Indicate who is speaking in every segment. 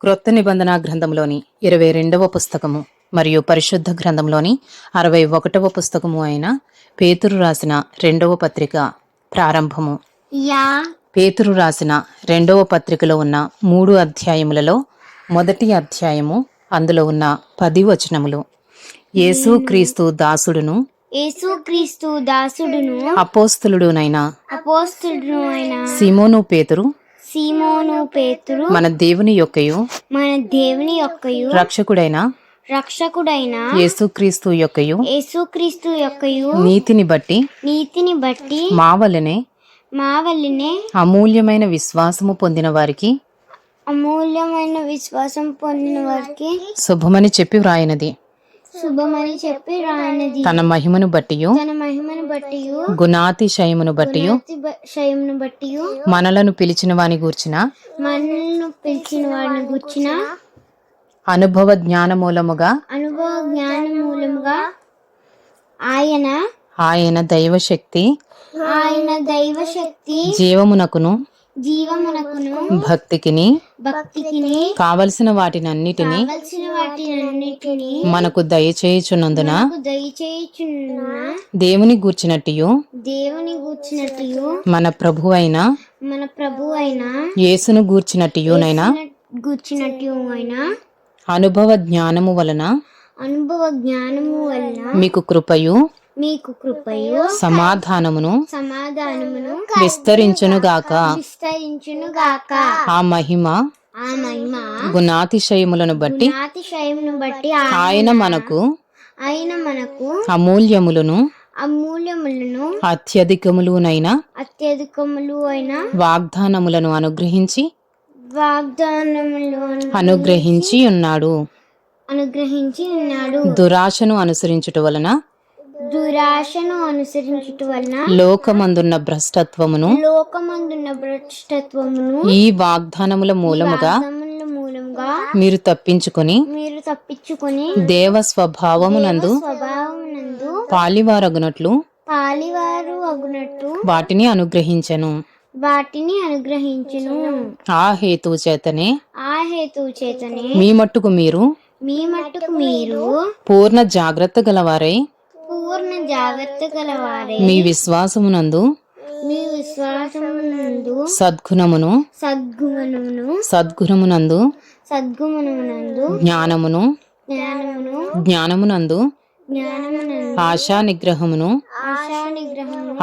Speaker 1: క్రొత్త నిబంధన గ్రంథంలోని ఇరవై రెండవ పుస్తకము మరియు పరిశుద్ధ గ్రంథంలోని అరవై ఒకటవ పుస్తకము అయిన పేతురు రాసిన రెండవ పత్రిక ప్రారంభము.
Speaker 2: యా.
Speaker 1: పేతురు రాసిన రెండవ పత్రికలో ఉన్న మూడు అధ్యాయములలో మొదటి అధ్యాయము అందులో ఉన్న పది వచనములు. యేసు క్రీస్తు దాసుడును
Speaker 2: యేసుక్రీస్తు దాసుడును
Speaker 1: అపోస్తులుడునైన సిమోను పేతురు
Speaker 2: సీమోను పేతురు
Speaker 1: మన దేవుని యొక్కయు
Speaker 2: మన దేవుని యొక్కయు
Speaker 1: రక్షకుడైన
Speaker 2: రక్షకుడైన
Speaker 1: యేసుక్రీస్తు యొక్కయు
Speaker 2: యేసుక్రీస్తు యొక్కయు
Speaker 1: నీతిని బట్టి
Speaker 2: నీతిని బట్టి
Speaker 1: మా వలనే
Speaker 2: మా వల్లనే
Speaker 1: అమూల్యమైన విశ్వాసము పొందిన వారికి
Speaker 2: అమూల్యమైన విశ్వాసం పొందిన వారికి
Speaker 1: శుభమని చెప్పి వ్రాయినది.
Speaker 2: శుభమని చెప్పి రానది.
Speaker 1: తన మహిమను బట్టి
Speaker 2: తన మహిమను బట్టి
Speaker 1: గుణాతిశయమును బట్టి
Speaker 2: శయమును బట్టి
Speaker 1: మనలను పిలిచిన వాని గూర్చిన
Speaker 2: మనల్ని పిలిచిన వారిని గుర్చిన
Speaker 1: అనుభవ జ్ఞాన మూలముగా
Speaker 2: అనుభవ జ్ఞాన మూలముగా ఆయన
Speaker 1: ఆయన దైవశక్తి
Speaker 2: ఆయన దైవ శక్తి
Speaker 1: జీవమునకును
Speaker 2: జీవమునకును
Speaker 1: భక్తికిని
Speaker 2: భక్తికిని
Speaker 1: కావలసిన వాటినన్నిటిని
Speaker 2: కావలసిన వాటినన్నిటిని
Speaker 1: మనకు దయచేయుచున్నందున
Speaker 2: దయచేయుచున్న
Speaker 1: దేవుని గూర్చినట్టియు
Speaker 2: దేవుని గూర్చినట్టు
Speaker 1: మన ప్రభు అయిన
Speaker 2: మన ప్రభు అయిన
Speaker 1: యేసును గూర్చినట్టియునైనా
Speaker 2: గూర్చినట్టు అయిన
Speaker 1: అనుభవ జ్ఞానము వలన
Speaker 2: అనుభవ జ్ఞానము వలన
Speaker 1: మీకు కృపయు
Speaker 2: మీకు కృపయు
Speaker 1: సమాధానమును
Speaker 2: సమాధానమును
Speaker 1: విస్తరించునుగాక.
Speaker 2: విస్తరించును గాక
Speaker 1: ఆ మహిమ
Speaker 2: ఆ మహిమ
Speaker 1: గుణాతిశయములను బట్టి
Speaker 2: నాతిశయమును బట్టి
Speaker 1: ఆయన మనకు
Speaker 2: ఆయన మనకు
Speaker 1: అమూల్యములను
Speaker 2: అమూల్యములను
Speaker 1: అత్యధికములునైన
Speaker 2: అత్యధికములు అయిన
Speaker 1: వాగ్దానములను అనుగ్రహించి
Speaker 2: వాగ్దానములు
Speaker 1: అనుగ్రహించి ఉన్నాడు.
Speaker 2: అనుగ్రహించి ఉన్నాడు.
Speaker 1: దురాశను అనుసరించుట వలన
Speaker 2: దురాశను అనుసరించుట వలన
Speaker 1: లోకమందున్న భ్రష్టత్వమును
Speaker 2: లోకమందున్న భ్రష్టత్వమును
Speaker 1: ఈ వాగ్దానముల మూలముగా మీరు తప్పించుకొని
Speaker 2: మీరు తప్పించుకొని
Speaker 1: దేవ స్వభావమునందు
Speaker 2: స్వభావమునందు
Speaker 1: పాలివారగునట్లు
Speaker 2: పాలివారు అగునట్టు
Speaker 1: వాటిని అనుగ్రహించెను.
Speaker 2: వాటిని అనుగ్రహించును.
Speaker 1: ఆ హేతువు చేతనే
Speaker 2: ఆ హేతువు చేతనే
Speaker 1: మీ మట్టుకు మీరు
Speaker 2: మీ మట్టుకు మీరు
Speaker 1: పూర్ణ జాగ్రత్త గలవారై
Speaker 2: పూర్ణ జాగ్రత్త గలవారే.
Speaker 1: మీ విశ్వాసమునందు
Speaker 2: మీ విశ్వాసమునందు
Speaker 1: సద్గుణమును
Speaker 2: సద్గుణమును
Speaker 1: సద్గుణమునందు
Speaker 2: సద్గుణమునందు
Speaker 1: జ్ఞానమును
Speaker 2: జ్ఞానమును
Speaker 1: జ్ఞానమునందు ఆశా నిగ్రహమును
Speaker 2: ఆశా నిగ్రహము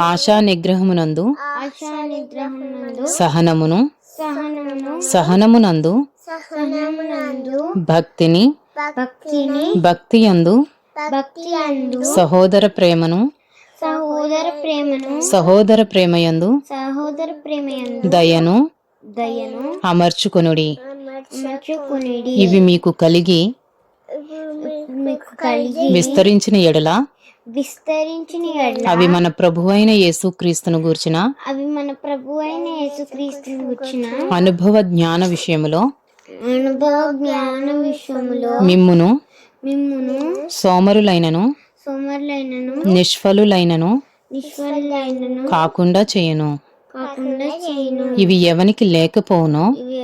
Speaker 1: ఆశా నిగ్రహమునందు సహనమును
Speaker 2: సహనమును
Speaker 1: సహనమునందు
Speaker 2: సహనమునందు
Speaker 1: భక్తిని
Speaker 2: భక్తిని
Speaker 1: భక్తి యందు
Speaker 2: భక్తి
Speaker 1: సహోదర ప్రేమను
Speaker 2: సహోదర ప్రేమను
Speaker 1: సహోదర ప్రేమయందు
Speaker 2: సహోదర ప్రేమయందు
Speaker 1: దయను
Speaker 2: దయను
Speaker 1: అమర్చుకొనుడి.
Speaker 2: అమర్చుకునేది
Speaker 1: ఇవి మీకు కలిగి
Speaker 2: మీకు కలిగి
Speaker 1: విస్తరించిన ఎడల
Speaker 2: విస్తరించిన ఎడల
Speaker 1: అవి మన ప్రభువైన యేసుక్రీస్తును గూర్చిన
Speaker 2: అవి మన ప్రభు అయిన యేసుక్రీస్తుని వచ్చిన
Speaker 1: అనుభవ జ్ఞాన విషయములో
Speaker 2: అనుభవ జ్ఞాన విషయములో
Speaker 1: మిమ్మును
Speaker 2: మిమ్మును
Speaker 1: సోమరులైనను
Speaker 2: సోమరులైనను
Speaker 1: నిష్ఫలులైనను
Speaker 2: నిష్ఫలైనను
Speaker 1: కాకుండా చేయను.
Speaker 2: కాకుండా చేయను.
Speaker 1: ఇవి ఎవనికి లేకపోవునో
Speaker 2: ఇవి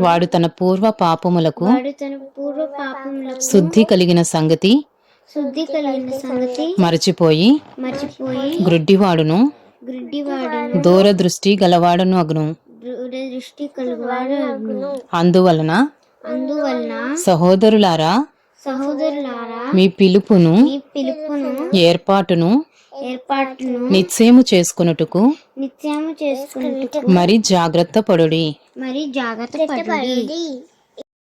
Speaker 1: వాడు తన పూర్వ పాపములకు
Speaker 2: వాడు తన పూర్వ పాపములకు
Speaker 1: శుద్ధి కలిగిన సంగతి
Speaker 2: శుద్ధి కలిగిన సంగతి
Speaker 1: మరచిపోయి
Speaker 2: మర్చిపోయి
Speaker 1: గ్రుడ్డివాడును దూరదృష్టి గలవాడును అగును.
Speaker 2: దృఢ దృష్టి కలుగువాడు అగును.
Speaker 1: అందువలన
Speaker 2: అందువలన
Speaker 1: సహోదరులారా
Speaker 2: సహోదరులారా మీ పిలుపును
Speaker 1: ఏర్పాటును
Speaker 2: ఏర్పాటును
Speaker 1: నిశ్చయము చేసుకొనుటకు
Speaker 2: నిత్యము చేసుకుంటూ
Speaker 1: మరి జాగ్రత్త పడుడి.
Speaker 2: మరి జాగ్రత్త పడి